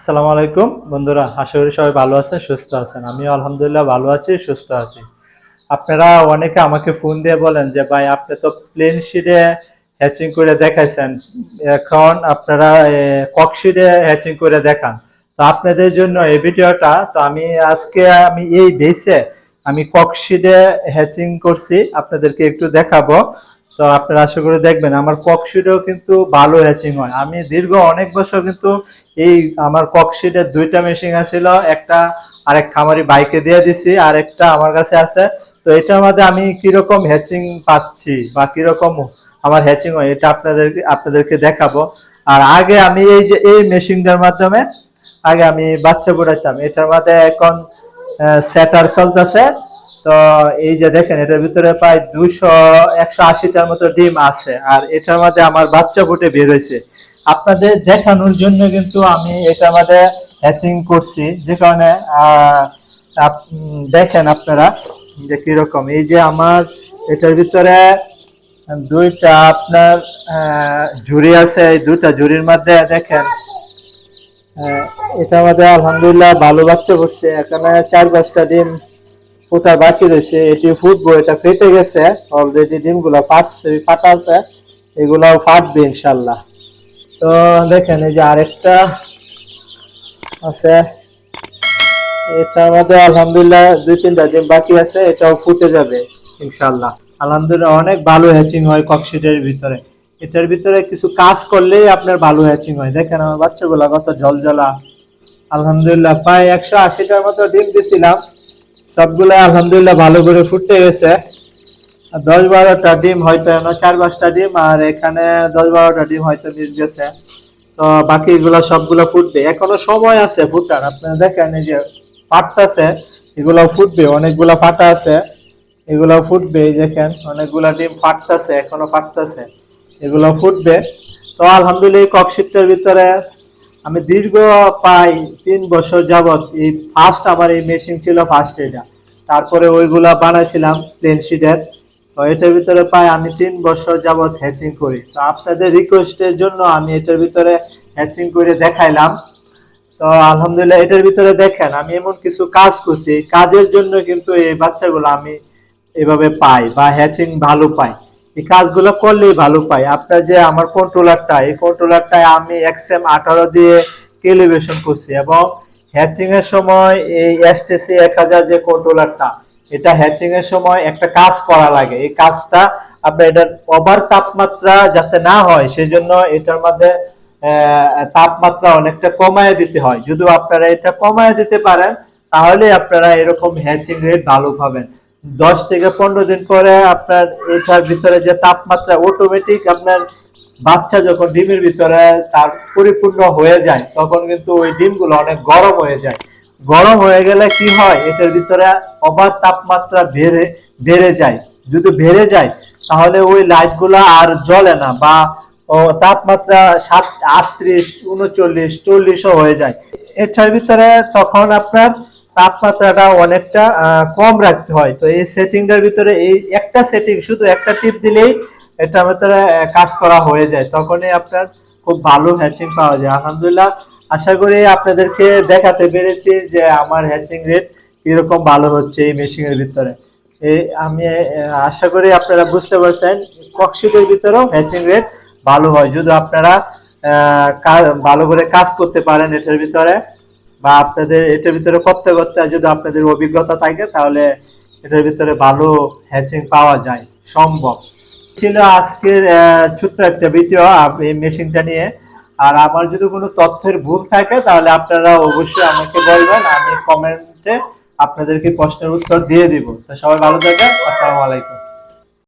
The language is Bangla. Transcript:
আসসালামু আলাইকুম। বন্ধুরা, আশা করি সবাই ভালো আছেন, সুস্থ আছেন। আমিও আলহামদুলিল্লাহ ভালো আছি, সুস্থ আছি। আপনারা অনেকে আমাকে ফোন দিয়ে বলেন যে, ভাই, আপনি তো প্লেন শিটে হ্যাচিং করে দেখাইছেন। এখন আপনারা ককশিটে হ্যাচিং করে দেখান। তো আপনাদের জন্য এই ভিডিওটা, তো আমি আজকে, আমি এই বেসে আমি ককশিটে হ্যাচিং করছি। আপনাদেরকে একটু দেখাবো। তো আপনারা আশা করে দেখবেন, আমার ককশিটেও কিন্তু ভালো হ্যাচিং হয়। আমি দীর্ঘ অনেক বছর কিন্তু এই আমার ককশিটের দুইটা মেশিন আছিল, একটা আরেক খামারি বাইকে দিয়ে দিছি, আর একটা আমার কাছে আছে। তো এটার মধ্যে আমি কীরকম হ্যাচিং পাচ্ছি বা কীরকম আমার হ্যাচিং হয়, এটা আপনাদেরকে আপনাদেরকে দেখাবো। আর আগে আমি এই যে, এই মেশিনটার মাধ্যমে আগে আমি বাচ্চা বুড়াইতাম। এটার মধ্যে এখন সেটার চলতেছে। তো এই যে দেখেন, এটার ভিতরে প্রায় দুইশো, একশো আশিটার মতো ডিম আছে, আর এটার মধ্যে আমার বাচ্চা ফুটে বের হয়েছে। আপনাদের দেখানোর জন্য কিন্তু আমি এটার মধ্যে হ্যাচিং করছি, যে কারণে দেখেন আপনারা যে কীরকম। এই যে আমার এটার ভিতরে দুইটা আপনার ঝুড়ি আছে, এই দুইটা ঝুড়ির মধ্যে দেখেন এটার মধ্যে আলহামদুলিল্লাহ ভালো বাচ্চা করছে এখানে চার পাঁচটা ডিম ফোটা বাকি রয়েছে, এটি ফুটবো, এটা ফেটে গেছে অলরেডি ডিমগুলো ফাটছে, ফাটা আছে, এগুলাও ফাটবে ইনশাল্লাহ। তো দেখেন, এই যে আরেকটা আছে, এটা মধ্যে আলহামদুলিল্লাহ দুই তিনটা ডিম বাকি আছে, এটাও ফুটে যাবে ইনশাল্লাহ। আলহামদুলিল্লাহ অনেক ভালো হ্যাচিং হয় ককশিটের ভিতরে। এটার ভিতরে কিছু কাজ করলেই আপনার ভালো হ্যাচিং হয়। দেখেন, আমার বাচ্চাগুলো কত জল জলজলা আলহামদুলিল্লাহ, প্রায় একশো আশিটার মতো ডিম দিছিলাম। সবগুলো আলহামদুলিল্লাহ ভালো করে ফুটে গেছে। দশ বারোটা ডিম হয়তো এখনও চার পাঁচটা ডিম, আর এখানে দশ বারোটা ডিম হয়তো মিস গেছে। তো বাকিগুলো সবগুলো ফুটবে। এখনও সময় আছে ফুটার। আপনারা দেখেন এই যে ফাটতেছে এগুলো ফুটবে। অনেকগুলা ফাটা আছে এগুলো ফুটবে। দেখেন, অনেকগুলা ডিম ফাটতেছে এখনও ফাটতেছে এগুলো ফুটবে। তো আলহামদুলিল্লাহ ককশিটটার ভিতরে আমি দীর্ঘ প্রায় তিন বছর যাবৎ এই ফার্স্ট আমার এই মেশিন ছিল ফার্স্ট এটা। তারপরে ওইগুলা বানাইছিলাম প্লেন শিটের তো এটার ভিতরে প্রায় আমি তিন বছর যাবত হ্যাচিং করি। তো আপনাদের রিকোয়েস্টের জন্য আমি এটার ভিতরে হ্যাচিং করে দেখাইলাম। তো আলহামদুলিল্লাহ এটার ভিতরে দেখেন, আমি এমন কিছু কাজ করছি। কাজের জন্য কিন্তু এই বাচ্চাগুলো আমি এভাবে পাই বা হ্যাচিং ভালো পাই। এই কাজগুলো করলেই ভালো পাই। আপনার যে আমার কন্ট্রোলারটা এই কন্ট্রোলারটায় আমি এক্সএম আঠারো দিয়ে ক্যালিব্রেশন করছি এবং হ্যাচিং এর সময় এই এসটিসি এক হাজার যে কন্ট্রোলারটা এটা হ্যাচিং এর সময় একটা কাজ করা লাগে। এই কাজটা আপনার এটার ওভার তাপমাত্রা যাতে না হয়, সেজন্য এটার মধ্যে তাপমাত্রা অনেকটা কমায় দিতে হয়। যদি আপনারা এটা কমায় দিতে পারেন, তাহলে আপনারা এরকম হ্যাচিং রেট ভালো পাবেন। দশ থেকে পনেরো দিন পরে আপনার এটার ভিতরে যে তাপমাত্রা অটোমেটিক আপনার বাচ্চা যখন ডিমের ভিতরে তার পরিপূর্ণ হয়ে যায়, তখন কিন্তু ওই ডিমগুলো অনেক গরম হয়ে যায়। গরম হয়ে গেলে কি হয়? এটার ভিতরে অবাধ তাপমাত্রা বেড়ে বেড়ে যায়। যদি বেড়ে যায়, তাহলে ওই লাইটগুলো আর জ্বলে না বা তাপমাত্রা সাত, আটত্রিশ, উনচল্লিশ, চল্লিশও হয়ে যায়। এটার ভিতরে তখন আপনার তাপমাত্রাটা অনেকটা কম রাখতে হয়। তো এই সেটিংটার ভিতরে এই একটা সেটিং, শুধু একটা টিপ দিলেই এটার ভিতরে কাজ করা হয়ে যায়। তখনই আপনার খুব ভালো হ্যাচিং পাওয়া যায়। আলহামদুলিল্লাহ, আশা করি আপনাদেরকে দেখাতে পেরেছি যে আমার হ্যাচিং রেট কীরকম ভালো হচ্ছে এই মেশিনের ভিতরে। এই আমি আশা করি আপনারা বুঝতে পারছেন, ককশিটের ভিতরেও হ্যাচিং রেট ভালো হয়। যদি আপনারা ভালো করে কাজ করতে পারেন এটার ভিতরে বা আপনাদের এটার ভিতরে করতে করতে যদি আপনাদের অভিজ্ঞতা থাকে, তাহলে এটার ভিতরে ভালো হ্যাচিং পাওয়া যায়, সম্ভব। ছিল আজকের ছোট্ট একটা ভিডিও এই মেশিনটা নিয়ে। আর আমার যদি কোনো তথ্যের ভুল থাকে, তাহলে আপনারা অবশ্যই আমাকে বলবেন, আমি কমেন্টে আপনাদেরকে প্রশ্নের উত্তর দিয়ে দিব। তো সবাই ভালো থাকবেন, আসসালামু আলাইকুম।